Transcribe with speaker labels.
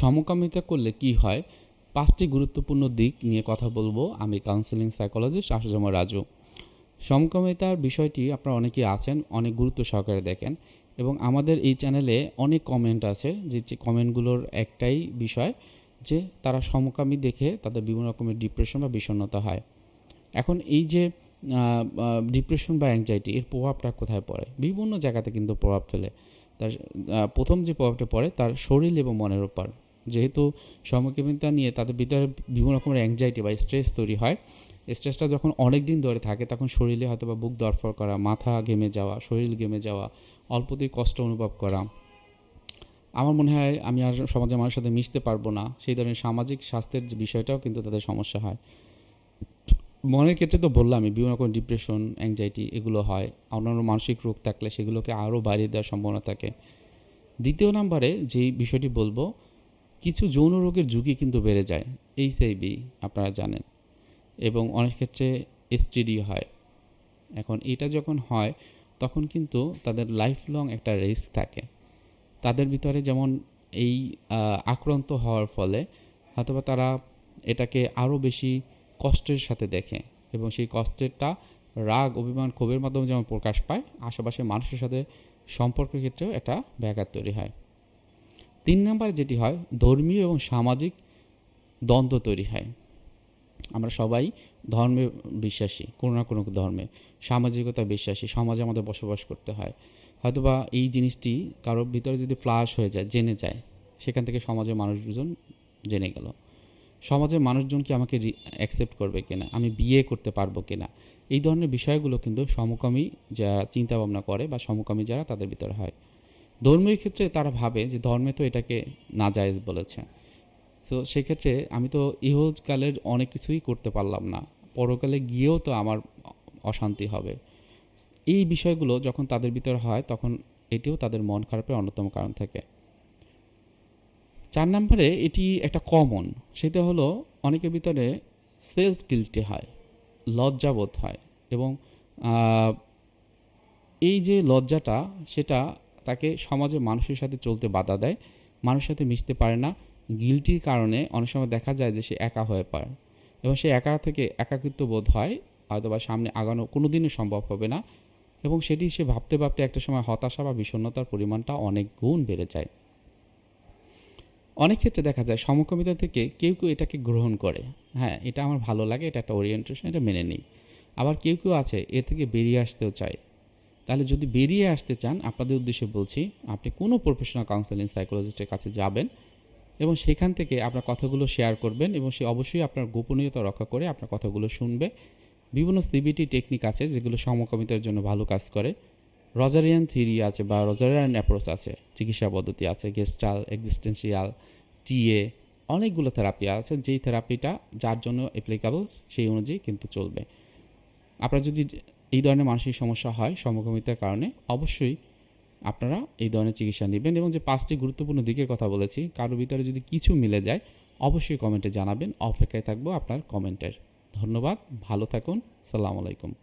Speaker 1: সমকামিতা করলে কি হয়? পাঁচটি গুরুত্বপূর্ণ দিক নিয়ে কথা বলব। আমি কাউন্সিলিং সাইকোলজিস্ট আশুজামা রাজু। সমকামিতার বিষয়টি আপনারা অনেকেই আছেন, অনেক গুরুত্ব সহকারে দেখেন এবং আমাদের এই চ্যানেলে অনেক কমেন্ট আছে যে কমেন্টগুলোর একটাই বিষয় যে, তারা সমকামী দেখে তাদের বিভিন্ন রকমের ডিপ্রেশন বা বিষণ্ণতা হয়। এখন এই যে ডিপ্রেশন বা অ্যাংজাইটি এর প্রভাবটা কোথায় পড়ে? বিভিন্ন জায়গাতে কিন্তু প্রভাব ফেলে। তার প্রথম যে প্রভাবটা পড়ে, তার শরীর এবং মনের উপর। যেহেতু সমকামিতা নিয়ে তাদের ভিতরে বিভিন্ন রকমের অ্যাংজাইটি বা স্ট্রেস তৈরি হয় স্ট্রেসটা যখন অনেক দিন ধরে থাকে তখন শরীরে হয়তো বা বুক দরফর করা, মাথা ঘেমে যাওয়া, শরীর ঘেমে যাওয়া, অল্পতেই কষ্ট অনুভব করা। আমার মনে হয় আমি আর সমাজের মানুষের সাথে মিশতে পারব না, সেই ধরনের সামাজিক স্বাস্থ্যের বিষয়টাও কিন্তু তাদের সমস্যা হয়। মনের ক্ষেত্রে তো বললামই বিভিন্ন রকম ডিপ্রেশন অ্যাংজাইটি এগুলো হয়, অন্যান্য মানসিক রোগ থাকলে সেগুলোকে আরও বাড়িয়ে দেওয়ার সম্ভাবনা থাকে। দ্বিতীয় নাম্বারে যেই বিষয়টি বলব কিছু যৌন রোগের ঝুঁকি কিন্তু বেড়ে যায়, এইচআইভি আপনারা জানেন, এবং অনেক ক্ষেত্রে এসটিডি হয়। এখন এটা যখন হয়, তখন কিন্তু তাদের লাইফ লং একটা রিস্ক থাকে। তাদের ভিতরে যেমন এই আক্রান্ত হওয়ার ফলে হয়তোবা তারা এটাকে আরও বেশি কষ্টের সাথে দেখে, এবং সেই কষ্টেরটা রাগ, অভিমান, ক্ষোভের মাধ্যমে যেমন প্রকাশ পায়, আশেপাশের মানুষের সাথে সম্পর্কের ক্ষেত্রেও একটা ব্যাঘাত তৈরি হয়। তিন নাম্বার যেটি হয়, ধর্মীয় এবং সামাজিক দ্বন্দ্ব তৈরি হয়। আমরা সবাই ধর্মে বিশ্বাসী, কোনো না কোনো ধর্মে। সামাজিকতা বিশ্বাসী, সমাজে আমাদের বসবাস করতে হয়। হয়তোবা এই জিনিসটি কারোর ভিতরে যদি ফ্লাশ হয়ে যায়, জেনে যায়, সেখান থেকে সমাজের মানুষজন জেনে গেল। সমাজের মানুষজন কি আমাকে অ্যাকসেপ্ট করবে কিনা? আমি বিয়ে করতে পারব কিনা? এই ধরনের বিষয়গুলো কিন্তু সমকামী যারা চিন্তা ভাবনা করে বা সমকামী যারা তাদের ভিতরে হয়। ধর্মীয় ক্ষেত্রে তারা ভাবে যে ধর্মে তো এটাকে না নাজায়েজ বলেছে। তো সেক্ষেত্রে আমি তো ইহকালের অনেক কিছুই করতে পারলাম না। পরকালে গিয়েও তো আমার অশান্তি হবে। এই বিষয়গুলো যখন তাদের ভিতরে হয়, তখন এটিও তাদের মন খারাপের অন্যতম কারণ থাকে। চার নম্বরে এটি একটা কমন সেটা হলো অনেকের ভিতরে সেলফ গিল্টি হয়, লজ্জাবোধ হয় এবং এই যে লজ্জাটা, সেটা তাকে সমাজে মানুষের সাথে চলতে বাধা দেয়, মানুষের সাথে মিশতে পারে না। গিলটির কারণে অনেক সময় দেখা যায় যে সে একা হয়ে পড়ে এবং সে একা থেকে একাকিত্ব বোধ হয়, হয়তোবা সামনে আগানো কোনো দিনই সম্ভব হবে না এবং সেটি সে ভাবতে ভাবতে একটা সময় হতাশা বা বিষণ্ণতার পরিমাণটা অনেক গুণ বেড়ে যায়। অনেক ক্ষেত্রে দেখা যায় সমকামিতা থেকে কেউ কেউ এটাকে গ্রহণ করে। হ্যাঁ এটা আমার ভালো লাগে, এটা একটা ওরিয়েন্টেশন এটা মেনে নিই। আবার কেউ কেউ আছে, এর থেকে বেরিয়ে আসতেও চায়। তাহলে যদি বেরিয়ে আসতে চান, আপনাদের উদ্দেশ্যে বলছি, আপনি কোনো প্রফেশনাল কাউন্সেলিং সাইকোলজিস্টের কাছে যাবেন এবং সেখান থেকে আপনার কথাগুলো শেয়ার করবেন এবং সে অবশ্যই আপনার গোপনীয়তা রক্ষা করে আপনার কথাগুলো শুনবে। বিভিন্ন সিবিটি টেকনিক আছে যেগুলো সমকামিতার জন্য ভালো কাজ করে। রজারিয়ান থিরি আছে বা রজারিয়ান অ্যাপ্রোচ আছে, চিকিৎসা পদ্ধতি আছে গেস্টাল এক্সিস্টেন্সিয়াল টিএ অনেকগুলো থেরাপি আছে। যেই থেরাপিটা যার জন্য অ্যাপ্লিকেবল সেই অনুযায়ী কিন্তু চলবে। আপনার যদি এই ধরনের মানসিক সমস্যা হয় সমকামিতার কারণে, অবশ্যই আপনারা এই ধরনের চিকিৎসা নেবেন এবং যে পাঁচটি গুরুত্বপূর্ণ দিকের কথা বলেছি, কারোর ভিতরে যদি কিছু মিলে যায়, অবশ্যই কমেন্টে জানাবেন। অপেক্ষায় থাকব আপনার কমেন্টের। ধন্যবাদ, ভালো থাকুন, সালাম আলাইকুম।